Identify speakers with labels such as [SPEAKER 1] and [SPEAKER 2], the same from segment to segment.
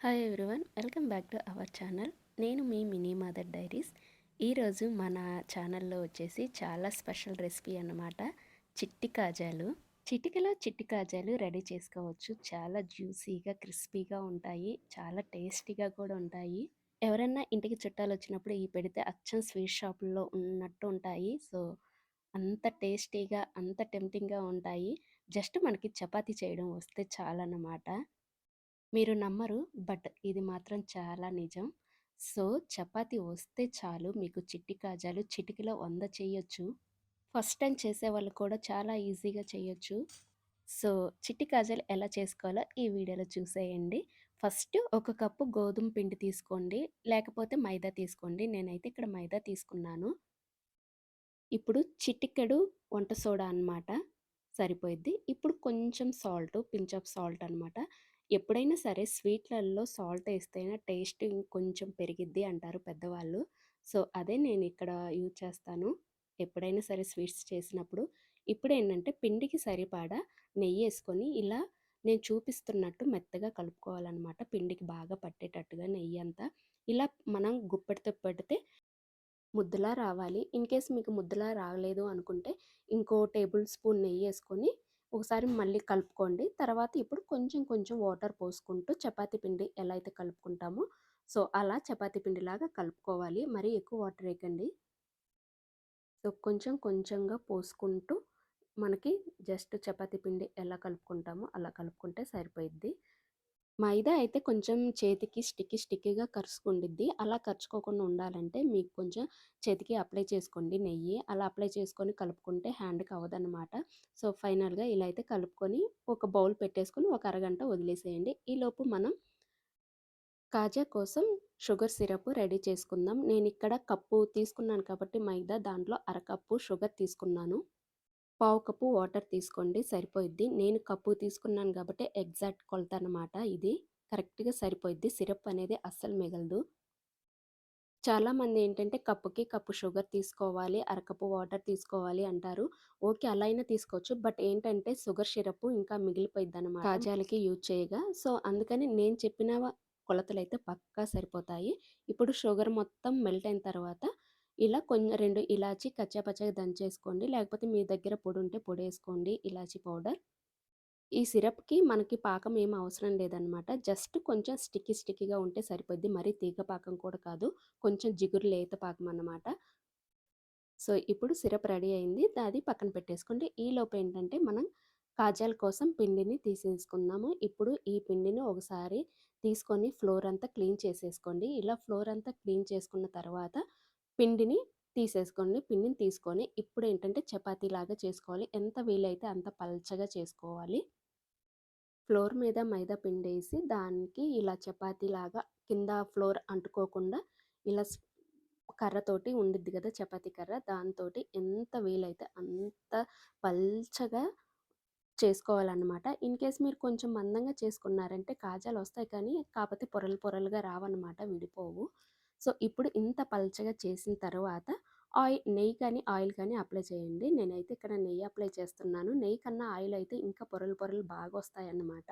[SPEAKER 1] Hi everyone welcome back to our channel నేను మీ mini mother diaries. ఈరోజు మన ఛానల్లో వచ్చేసి చాలా స్పెషల్ రెసిపీ అన్నమాట. చిట్టి కాజాలు. చిటికలో చిట్టి కాజాలు రెడీ చేసుకోవచ్చు. చాలా జ్యూసీగా క్రిస్పీగా ఉంటాయి. చాలా టేస్టీగా కూడా ఉంటాయి. ఎవరైనా ఇంటికి చుట్టాలు వచ్చినప్పుడు ఈ పెడితే అచ్చం స్వీట్ షాపుల్లో ఉన్నట్టు ఉంటాయి. సో అంత టేస్టీగా అంత టెంప్టింగ్గా ఉంటాయి. జస్ట్ మనకి చపాతీ చేయడం వస్తే చాలన్నమాట. మీరు నమ్మరు బట్ ఇది మాత్రం చాలా నిజం. సో చపాతి వస్తే చాలు మీకు చిట్టి కాజాలు చిటికలో వంద చేయొచ్చు. ఫస్ట్ టైం చేసేవాళ్ళు కూడా చాలా ఈజీగా చేయొచ్చు. సో చిట్టి కాజాలు ఎలా చేసుకోవాలో ఈ వీడియోలో చూసేయండి. ఫస్ట్ ఒక కప్పు గోధుమ పిండి తీసుకోండి లేకపోతే మైదా తీసుకోండి. నేనైతే ఇక్కడ మైదా తీసుకున్నాను. ఇప్పుడు చిటికెడు వంట సోడా అన్నమాట. సరిపోయిద్ది. ఇప్పుడు కొంచెం సాల్ట్ పించ్ ఆఫ్ సాల్ట్ అనమాట ఎప్పుడైనా సరే స్వీట్లలో సాల్ట్ వేస్తేనే టేస్ట్ ఇంకొంచెం పెరిగిద్ది అంటారు పెద్దవాళ్ళు. సో అదే నేను ఇక్కడ యూజ్ చేస్తాను. ఎప్పుడైనా సరే స్వీట్స్ చేసినప్పుడు. ఇప్పుడు ఏంటంటే పిండికి సరిపడా నెయ్యి వేసుకొని ఇలా నేను చూపిస్తున్నట్టు మెత్తగా కలుపుకోవాలన్నమాట. పిండికి బాగా పట్టేటట్టుగా నెయ్యి అంతా. ఇలా మనం గుప్పెడితో పెడితే ముద్దలా రావాలి. ఇన్ కేస్ మీకు ముద్దలా రాలేదు అనుకుంటే ఇంకో టేబుల్ స్పూన్ నెయ్యి వేసుకొని ఒకసారి మళ్ళీ కలుపుకోండి. తర్వాత ఇప్పుడు కొంచెం కొంచెం వాటర్ పోసుకుంటూ చపాతీ పిండి ఎలా అయితే కలుపుకుంటామో సో అలా చపాతీ పిండిలాగా కలుపుకోవాలి. మరీ ఎక్కువ వాటర్ వేయకండి. సో కొంచెం కొంచెంగా పోసుకుంటూ మనకి జస్ట్ చపాతీ పిండి ఎలా కలుపుకుంటామో అలా కలుపుకుంటే సరిపోయిద్ది. మైదా అయితే కొంచెం చేతికి స్టిక్కి స్టిక్కీగా కరుచుకుండిద్ది అలా కరుచుకోకుండా ఉండాలంటే మీకు కొంచెం చేతికి అప్లై చేసుకోండి. నెయ్యి అలా అప్లై చేసుకొని కలుపుకుంటే హ్యాండ్కి అవ్వదన్నమాట. సో ఫైనల్గా ఇలా అయితే కలుపుకొని ఒక బౌల్ పెట్టేసుకొని ఒక అరగంట వదిలేసేయండి. ఈలోపు మనం కాజా కోసం షుగర్ సిరప్ రెడీ చేసుకుందాం. నేను ఇక్కడ కప్పు తీసుకున్నాను కాబట్టి మైదా దాంట్లో అరకప్పు షుగర్ తీసుకున్నాను. పావు కప్పు వాటర్ తీసుకోండి సరిపోయిద్ది. నేను కప్పు తీసుకున్నాను కాబట్టి ఎగ్జాక్ట్ కొలత అనమాట ఇది. కరెక్ట్గా సరిపోయిద్ది. సిరప్ అనేది అస్సలు మిగలదు. చాలామంది ఏంటంటే కప్పుకి కప్పు షుగర్ తీసుకోవాలి అరకప్పు వాటర్ తీసుకోవాలి అంటారు. ఓకే అలా అయినా తీసుకోవచ్చు. బట్ ఏంటంటే షుగర్ సిరప్ ఇంకా మిగిలిపోయింది అనమాట కాజాలకి యూజ్ చేయగా. సో అందుకని నేను చెప్పిన కొలతలు అయితే పక్కా సరిపోతాయి. ఇప్పుడు షుగర్ మొత్తం మెల్ట్ అయిన తర్వాత ఇలా కొన్ని రెండు ఇలాచి కచ్చాపచ్చగా దంచేసుకోండి. లేకపోతే మీ దగ్గర పొడి ఉంటే పొడి వేసుకోండి ఇలాచి పౌడర్. ఈ సిరప్కి మనకి పాకం ఏం అవసరం లేదనమాట జస్ట్ కొంచెం స్టిక్కీ స్టిక్కీగా ఉంటే సరిపోద్ది. మరీ తీగ పాకం కూడా కాదు. కొంచెం జిగురు లేత పాకం అన్నమాట. సో ఇప్పుడు సిరప్ రెడీ అయింది. అది పక్కన పెట్టేసుకోండి. ఈ లోపు ఏంటంటే మనం కాజాల కోసం పిండిని తీసేసుకుందాము. ఇప్పుడు ఈ పిండిని ఒకసారి తీసుకొని ఫ్లోర్ అంతా క్లీన్ చేసేసుకోండి. ఇలా ఫ్లోర్ అంతా క్లీన్ చేసుకున్న తర్వాత పిండిని తీసేసుకోండి. పిండిని తీసుకొని ఇప్పుడు ఏంటంటే చపాతీలాగా చేసుకోవాలి. ఎంత వీలైతే అంత పల్చగా చేసుకోవాలి. ఫ్లోర్ మీద మైదా పిండి వేసి దానికి ఇలా చపాతీలాగా కింద ఫ్లోర్ అంటుకోకుండా ఇలా కర్రతోటి ఉండిద్ది కదా చపాతీ కర్ర. దాంతో ఎంత వీలైతే అంత పల్చగా చేసుకోవాలన్నమాట. ఇన్ కేస్ మీరు కొంచెం మందంగా చేసుకున్నారంటే కాజాలు వస్తాయి కానీ కాకపోతే పొరలు పొరలుగా రావన్నమాట విడిపోవు. సో ఇప్పుడు ఇంత పల్చగా చేసిన తర్వాత ఆయిల్ నెయ్యి కానీ ఆయిల్ కానీ అప్లై చేయండి. నేనైతే ఇక్కడ నెయ్యి అప్లై చేస్తున్నాను. నెయ్యి కన్నా ఆయిల్ అయితే ఇంకా పొరలు పొరలు బాగా వస్తాయన్నమాట.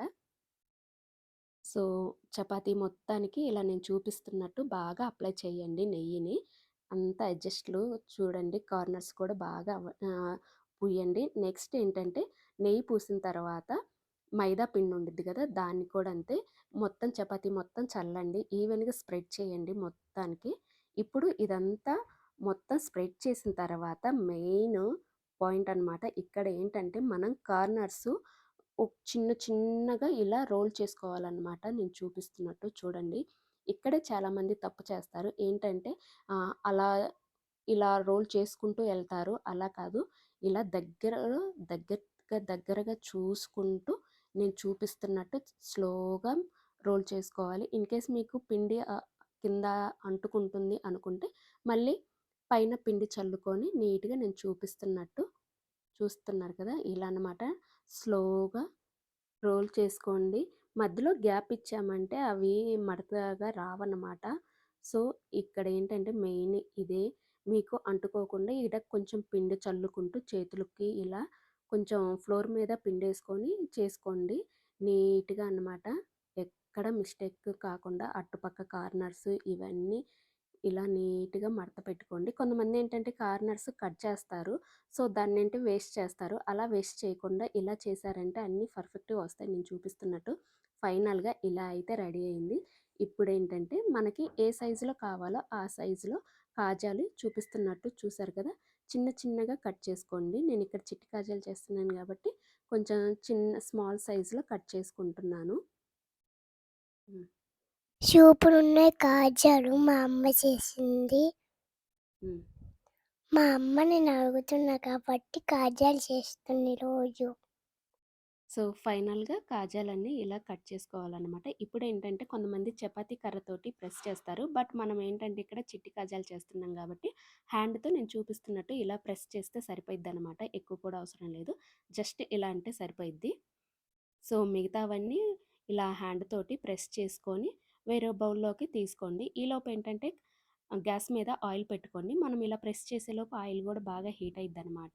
[SPEAKER 1] సో చపాతీ మొత్తానికి ఇలా నేను చూపిస్తున్నట్టు బాగా అప్లై చేయండి నెయ్యిని. అంత అడ్జస్ట్లు చూడండి. కార్నర్స్ కూడా బాగా పూయండి. నెక్స్ట్ ఏంటంటే నెయ్యి పూసిన తర్వాత మైదా పిండి ఉండిద్ది కదా! దాన్ని కూడా అంతే మొత్తం చపాతీ మొత్తం చల్లండి. ఈవెన్గా స్ప్రెడ్ చేయండి మొత్తానికి. ఇప్పుడు ఇదంతా మొత్తం స్ప్రెడ్ చేసిన తర్వాత మెయిన్ పాయింట్ అనమాట ఇక్కడ ఏంటంటే మనం కార్నర్స్ చిన్న చిన్నగా ఇలా రోల్ చేసుకోవాలన్నమాట. నేను చూపిస్తున్నట్టు చూడండి. ఇక్కడే చాలామంది తప్పు చేస్తారు. ఏంటంటే అలా ఇలా రోల్ చేసుకుంటూ వెళ్తారు. అలా కాదు. ఇలా దగ్గర దగ్గరగా దగ్గరగా చూసుకుంటూ నేను చూపిస్తున్నట్టు స్లోగా రోల్ చేసుకోవాలి. ఇన్ కేస్ మీకు పిండి కింద అంటుకుంటుంది అనుకుంటే మళ్ళీ పైన పిండి చల్లుకొని నీట్గా నేను చూపిస్తున్నట్టు చూస్తున్నారు కదా! ఇలా అనమాట స్లోగా రోల్ చేసుకోండి. మధ్యలో గ్యాప్ ఇచ్చామంటే అవి మడతగా రావన్నమాట. సో ఇక్కడ ఏంటంటే మెయిన్ ఇదే. మీకు అంటుకోకుండా ఇక్కడ కొంచెం పిండి చల్లుకుంటూ చేతులకి ఇలా కొంచెం ఫ్లోర్ మీద పిండేసుకొని చేసుకోండి నీట్గా అన్నమాట ఎక్కడ మిస్టేక్ కాకుండా అటుపక్క కార్నర్స్ ఇవన్నీ ఇలా నీట్‌గా మడత పెట్టుకోండి. కొంతమంది ఏంటంటే కార్నర్స్ కట్ చేస్తారు. సో, దాన్ని ఏంటి వేస్ట్ చేస్తారు. అలా వేస్ట్ చేయకుండా ఇలా చేశారంటే అన్నీ పర్ఫెక్ట్‌గా వస్తాయి నేను చూపిస్తున్నట్టు. ఫైనల్‌గా ఇలా అయితే రెడీ అయింది. ఇప్పుడు ఏంటంటే మనకి ఏ సైజులో కావాలో ఆ సైజులో కాజాలు చూపిస్తున్నట్టు చూసారు కదా! చిన్న చిన్నగా కట్ చేసుకోండి. నేను ఇక్కడ చిట్టి కాజాలు చేస్తున్నాను కాబట్టి కొంచెం చిన్న స్మాల్ సైజులో కట్ చేసుకుంటున్నాను.
[SPEAKER 2] సూపరున్నాయి కాజాలు మా అమ్మ చేసింది. మా అమ్మ నేను అడుగుతున్నా కాబట్టి కాజాలు చేస్తుంది రోజు.
[SPEAKER 1] సో, ఫైనల్‌గా కాజాలన్నీ ఇలా కట్ చేసుకోవాలన్నమాట ఇప్పుడు ఏంటంటే కొంతమంది చపాతీ కర్రతోటి ప్రెస్ చేస్తారు. బట్ మనం ఏంటంటే ఇక్కడ చిట్టి కాజాలు చేస్తున్నాం కాబట్టి హ్యాండ్‌తో నేను చూపిస్తున్నట్టు ఇలా ప్రెస్ చేస్తే సరిపోయిద్దనమాట. ఎక్కువ కూడా అవసరం లేదు. జస్ట్ ఇలా అంటే సరిపోయిద్ది. సో, మిగతావన్నీ ఇలా హ్యాండ్ తోటి ప్రెస్ చేసుకొని వేరే బౌల్‌లోకి తీసుకోండి. ఈలోపు ఏంటంటే గ్యాస్ మీద ఆయిల్ పెట్టుకోండి. మనం ఇలా ప్రెస్ చేసేలోపు ఆయిల్ కూడా బాగా హీట్ అయిద్దనమాట.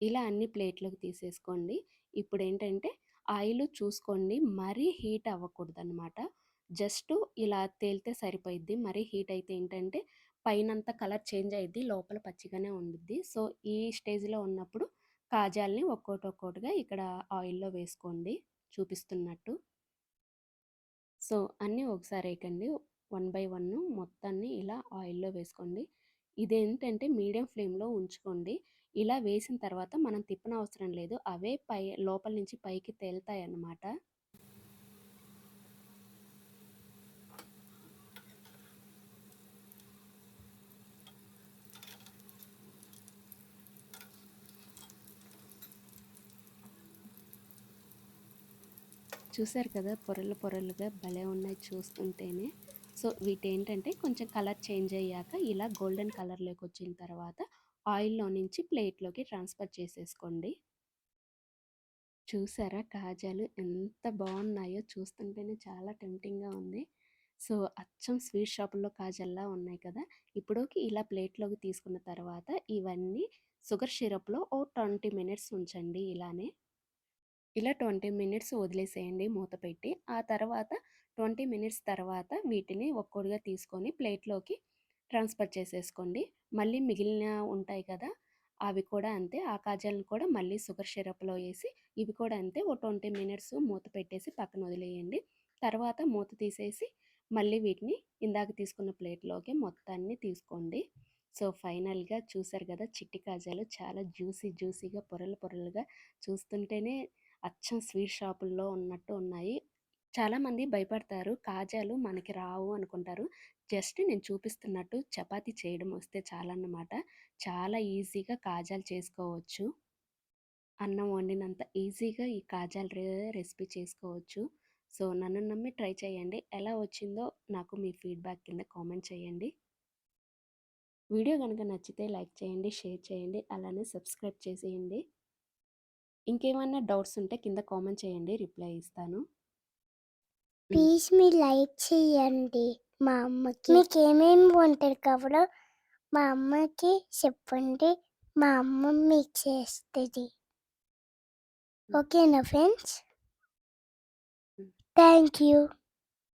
[SPEAKER 1] ఇలా అన్ని ప్లేట్‌లోకి తీసేసుకోండి. ఇప్పుడేంటంటే ఆయిల్ చూసుకోండి. మరీ హీట్ అవ్వకూడదనమాట. జస్ట్ ఇలా తేలితే సరిపోయిద్ది. మరీ హీట్ అయితే ఏంటంటే పైనంతా కలర్ చేంజ్ అయ్యిద్ది. లోపల పచ్చిగానే ఉండిద్ది. సో, ఈ స్టేజ్‌లో ఉన్నప్పుడు కాజాల్ని ఒక్కోటి ఒక్కోటిగా ఇక్కడ ఆయిల్‌లో వేసుకోండి చూపిస్తున్నట్టు. సో, అన్నీ ఒకసారి వేయకండి వన్ బై వన్ మొత్తాన్ని ఇలా ఆయిల్‌లో వేసుకోండి. ఇదేంటంటే మీడియం ఫ్లేమ్‌లో ఉంచుకోండి. ఇలా వేసిన తర్వాత మనం తిప్పనవసరం లేదు. అవే పై లోపల నుంచి పైకి తేలుతాయి అన్నమాట చూసారు కదా! పొరలు పొరలుగా భలే ఉన్నాయి చూస్తుంటేనే. సో, వీటేంటంటే కొంచెం కలర్ చేంజ్ అయ్యాక ఇలా గోల్డెన్ కలర్‌లోకి వచ్చిన తర్వాత ఆయిల్‌లో నుంచి ప్లేట్‌లోకి ట్రాన్స్‌ఫర్ చేసేసుకోండి. చూసారా కాజాలు ఎంత బాగున్నాయో చూస్తుంటేనే చాలా టెంప్టింగ్‌గా ఉంది. సో, అచ్చం స్వీట్ షాపుల్లో కాజల్లా ఉన్నాయి కదా! ఇప్పుడుకి ఇలా ప్లేట్‌లోకి తీసుకున్న తర్వాత ఇవన్నీ షుగర్ సిరప్‌లో ఓ 20 మినిట్స్ ఉంచండి ఇలానే. ఇలా 20 మినిట్స్ వదిలేసేయండి మూత పెట్టి. ఆ తర్వాత 20 మినిట్స్ తర్వాత వీటిని ఒక్కొక్కటిగా తీసుకొని ప్లేట్‌లోకి ట్రాన్స్‌ఫర్ చేసేసుకోండి. మళ్ళీ మిగిలిన ఉంటాయి కదా! అవి కూడా అంతే. ఆ కాజాలను కూడా మళ్ళీ షుగర్ సిరప్‌లో వేసి ఇవి కూడా అంతే ఓ 20 మినిట్స్ మూత పెట్టేసి పక్కన వదిలేయండి. తర్వాత మూత తీసేసి మళ్ళీ వీటిని ఇందాక తీసుకున్న ప్లేట్‌లోకి మొత్తాన్ని తీసుకోండి. సో, ఫైనల్‌గా చూసారు కదా! చిట్టి కాజాలు చాలా జ్యూసీ జ్యూసీగా పొరలు పొరలుగా చూస్తుంటేనే అచ్చం స్వీట్ షాపుల్లో ఉన్నట్టు ఉన్నాయి. చాలామంది భయపడతారు. కాజాలు మనకి రావు అనుకుంటారు. జస్ట్ నేను చూపిస్తున్నట్టు చపాతీ చేయడం వస్తే చాలన్నమాట. చాలా ఈజీగా కాజాలు చేసుకోవచ్చు. అన్నం వండినంత ఈజీగా ఈ కాజాల రె రెసిపీ చేసుకోవచ్చు. సో, నన్ను నమ్మి ట్రై చేయండి. ఎలా వచ్చిందో నాకు మీ ఫీడ్‌బ్యాక్ కింద కామెంట్ చేయండి. వీడియో గనుక నచ్చితే లైక్ చేయండి, షేర్ చేయండి, అలానే సబ్స్క్రైబ్ చేసేయండి. ఇంకేమన్నా డౌట్స్ ఉంటే కింద కామెంట్ చేయండి. రిప్లై ఇస్తాను.
[SPEAKER 2] ప్లీజ్ మీరు లైక్ చేయండి మా అమ్మకి. మీకేమేమి వంటలు కావాలో మా అమ్మకి చెప్పండి. మా అమ్మ మీకు చేస్తది. ఓకేనా ఫ్రెండ్స్? Thank you.